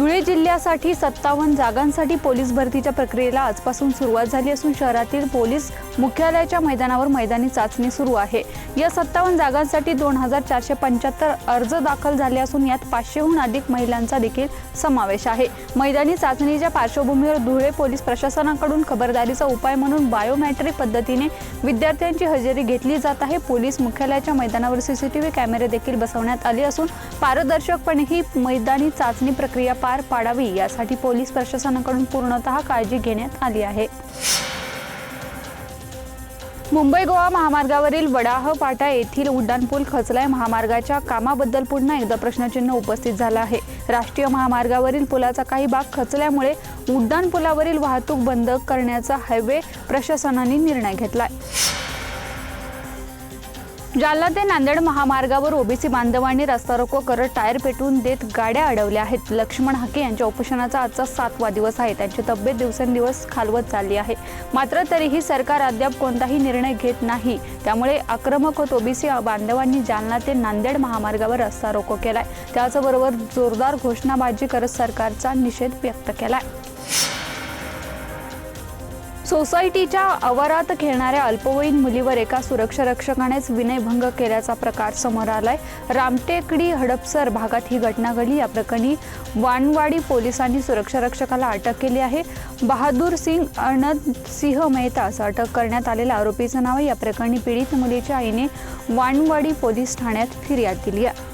धुळे जिल्ह्यासाठी सत्तावन्न जागांसाठी पोलीस भरतीच्या प्रक्रियेला आजपासून सुरुवात झाली असून शहरातील पोलीस मुख्यालयाच्या मैदानावर मैदानी चाचणी सुरू आहे. या सत्तावन्न जागांसाठी दोन हजार चारशे पंच्याहत्तर अर्ज दाखल झाले असून यात पाचशेहून अधिक महिलांचा देखील समावेश आहे. मैदानी चाचणीच्या पार्श्वभूमीवर धुळे पोलीस प्रशासनाकडून खबरदारीचा उपाय म्हणून बायोमॅट्रिक पद्धतीने विद्यार्थ्यांची हजेरी घेतली जात आहे. पोलीस मुख्यालयाच्या मैदानावर सीसीटीव्ही कॅमेरे देखील बसवण्यात आले असून पारदर्शकपणे ही मैदानी चाचणी प्रक्रिया पार पाडावी यासाठी पोलीस प्रशासनाकडून पूर्णतः काळजी घेण्यात आली आहे. मुंबई गोवा महामार्गावरील वडाह पाटा येथील उड्डाणपूल खचलाय. महामार्गाच्या कामाबद्दल पुन्हा एकदा प्रश्नचिन्ह उपस्थित झालं आहे. राष्ट्रीय महामार्गावरील पुलाचा काही भाग खचल्यामुळे उड्डाणपुलावरील वाहतूक बंद करण्याचा हायवे प्रशासनाने निर्णय घेतलाय. जालना ते नांदेड महामार्गावर ओबीसी बांधवांनी रस्ता रोको करत टायर पेटवून देत गाड्या अडवल्या आहेत. लक्ष्मण हाके यांच्या उपोषणाचा आजचा सातवा दिवस आहे. त्यांची तब्येत दिवसेंदिवस खालवत चालली आहे. मात्र तरीही सरकार अद्याप कोणताही निर्णय घेत नाही. त्यामुळे आक्रमक होत ओबीसी बांधवांनी जालना ते नांदेड महामार्गावर रस्ता रोको केलाय. त्याचबरोबर जोरदार घोषणाबाजी करत सरकारचा निषेध व्यक्त केलाय. सोसायटीच्या आवारात खेळणाऱ्या अल्पवयीन मुलीवर एका सुरक्षा रक्षकानेच विनयभंग केल्याचा प्रकार समोर आलाय. रामटेकडी हडपसर भागात ही घटना घडली. या प्रकरणी वानवाडी पोलिसांनी सुरक्षा रक्षकाला अटक केली आहे. बहादूर सिंग अनंत सिंह मेहतास अटक करण्यात आलेल्या आरोपीचं नाव आहे. या प्रकरणी पीडित मुलीच्या आईने वानवाडी पोलीस ठाण्यात फिर्याद दिली आहे.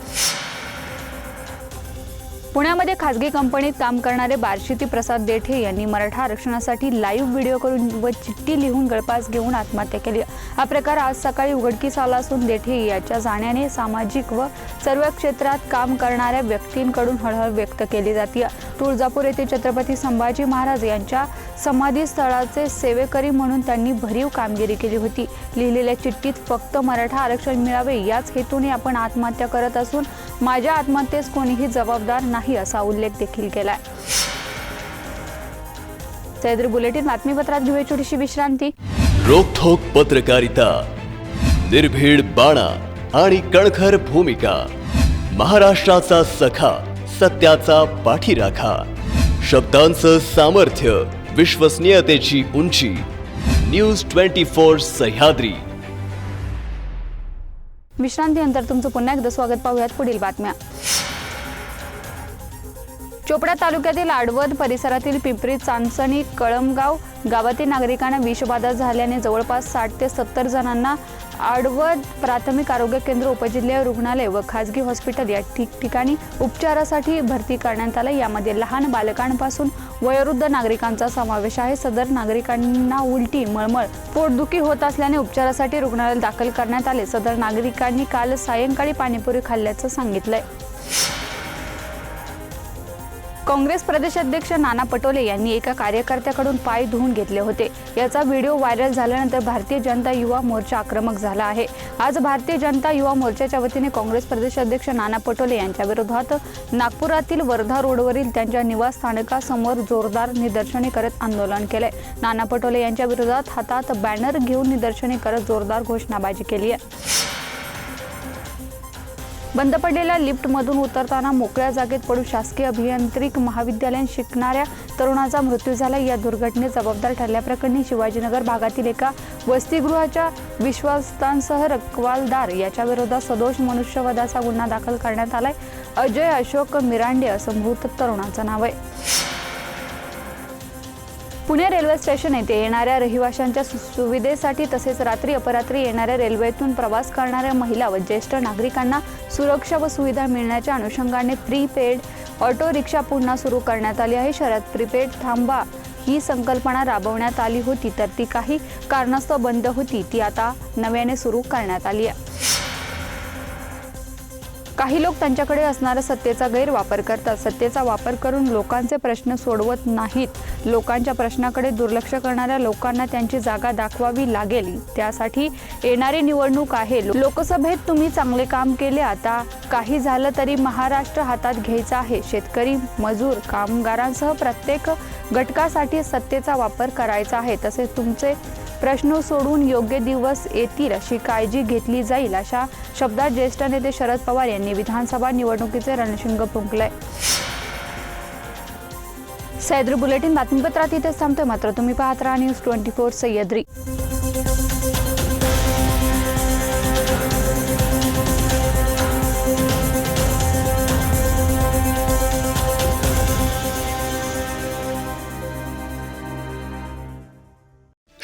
पुण्यामध्ये खासगी कंपनीत काम करणारे बार्शीती प्रसाद देठे यांनी मराठा आरक्षणासाठी लाईव्ह व्हिडिओ करून व चिठ्ठी लिहून गळपास घेऊन आत्महत्या केली. हा प्रकार आज सकाळी उघडकीस आला असून देठे याच्या जाण्याने सामाजिक व सर्व क्षेत्रात काम करणाऱ्या व्यक्तींकडून हळहळ व्यक्त केली जाते. तुळजापूर येथे छत्रपती संभाजी महाराज यांच्या समाधी स्थळाचे सेवेकरी म्हणून त्यांनी भरीव कामगिरी केली होती. लिहिलेल्या चिठ्ठीत फक्त मराठा आरक्षण मिळावे याच हेतूने आपण आत्महत्या करत असून माझ्या आत्महत्येस कोणीही जबाबदार नाही असा उल्लेख देखील केलाय. सह्याद्री बुलेटिन बातमीपत्रात घेऊया छोटीशी विश्रांती. रोखोक पत्रकारिता निर्भीड बाणा आणि कणखर भूमिका महाराष्ट्राचा सखा सत्याचा पाठीराखा शब्दांचं सामर्थ्य विश्वसनीयतेची उंची न्यूज ट्वेंटी फोर सह्याद्री. विश्रांतीनंतर तुमचं पुन्हा एकदा स्वागत पाहूयात. पुढील बातम्या. चोपडा तालुक्यातील आडवद परिसरातील पिंपरी चांचणी कळमगाव गावातील नागरिकांना विषबाधा झाल्याने जवळपास साठ ते सत्तर जणांना आडवत प्राथमिक आरोग्य केंद्र उपजिल्हा रुग्णालय व खाजगी हॉस्पिटल या ठिकठिकाणी उपचारासाठी भरती करण्यात आलं. यामध्ये लहान बालकांपासून वयोवृद्ध नागरिकांचा समावेश आहे. सदर नागरिकांना उलटी मळमळ पोटदुखी होत असल्याने उपचारासाठी रुग्णालयात दाखल करण्यात आले. सदर नागरिकांनी काल सायंकाळी पाणीपुरी खाल्ल्याचं सांगितलंय. काँग्रेस प्रदेशाध्यक्ष नाना पटोले यांनी एका कार्यकर्त्याकडून पाय धुवून घेतले होते. याचा व्हिडिओ व्हायरल झाल्यानंतर भारतीय जनता युवा मोर्चा आक्रमक झाला आहे. आज भारतीय जनता युवा मोर्चाच्या वतीने काँग्रेस प्रदेशाध्यक्ष नाना पटोले यांच्या विरोधात नागपुरातील वर्धा रोडवरील त्यांच्या निवासस्थानकासमोर जोरदार निदर्शने करत आंदोलन केले नाना पटोले यांच्या विरोधात हातात बॅनर घेऊन निदर्शने करत जोरदार घोषणाबाजी केली आहे. बंद पडलेल्या लिफ्टमधून उतरताना मोकळ्या जागेत पडून शासकीय अभियांत्रिक महाविद्यालयात शिकणाऱ्या तरुणाचा मृत्यू झाला. या दुर्घटनेत जबाबदार ठरल्याप्रकरणी शिवाजीनगर भागातील एका वसतिगृहाच्या विश्वासतांसह रकवालदार याच्या विरोधात सदोष मनुष्यवधाचा गुन्हा दाखल करण्यात आलाय. अजय अशोक मिरांडे असं मृत तरुणाचं नाव आहे. पुणे रेल्वे स्टेशन येथे येणाऱ्या रहिवाशांच्या सु- सुविधेसाठी तसेच रात्री अपरात्री येणाऱ्या रेल्वेतून प्रवास करणाऱ्या महिला व ज्येष्ठ नागरिकांना सुरक्षा व सुविधा मिळण्याच्या अनुषंगाने प्रीपेड ऑटो रिक्षा पुन्हा सुरू करण्यात आली आहे. शहरात प्रीपेड थांबा ही संकल्पना राबवण्यात आली होती तर ती काही कारणास्तव बंद होती. ती आता नव्याने सुरू करण्यात आली आहे. काही लोक त्यांच्याकडे असणाऱ्या सत्तेचा गैरवापर करतात. सत्तेचा वापर करून लोकांचे प्रश्न सोडवत नाहीत. लोकांच्या प्रश्नाकडे दुर्लक्ष करणाऱ्या लोकांना त्यांची जागा दाखवावी लागेल. त्यासाठी येणारी निवडणूक आहे. लोकसभेत तुम्ही चांगले काम केले. आता काही झालं तरी महाराष्ट्र हातात घ्यायचा आहे. शेतकरी मजूर कामगारांसह प्रत्येक घटकासाठी सत्तेचा वापर करायचा आहे. तसेच तुमचे प्रश्न सोडून योग्य दिवस येतील अशी काळजी घेतली जाईल अशा शब्दात ज्येष्ठ नेते शरद पवार यांनी विधानसभा निवडणुकीचे रणशिंग फुंकलंय. सह्याद्री बुलेटिन बातमीपत्रात इथेच थांबतोय. मात्र तुम्ही पाहत राहा न्यूज ट्वेंटी फोर सह्याद्री.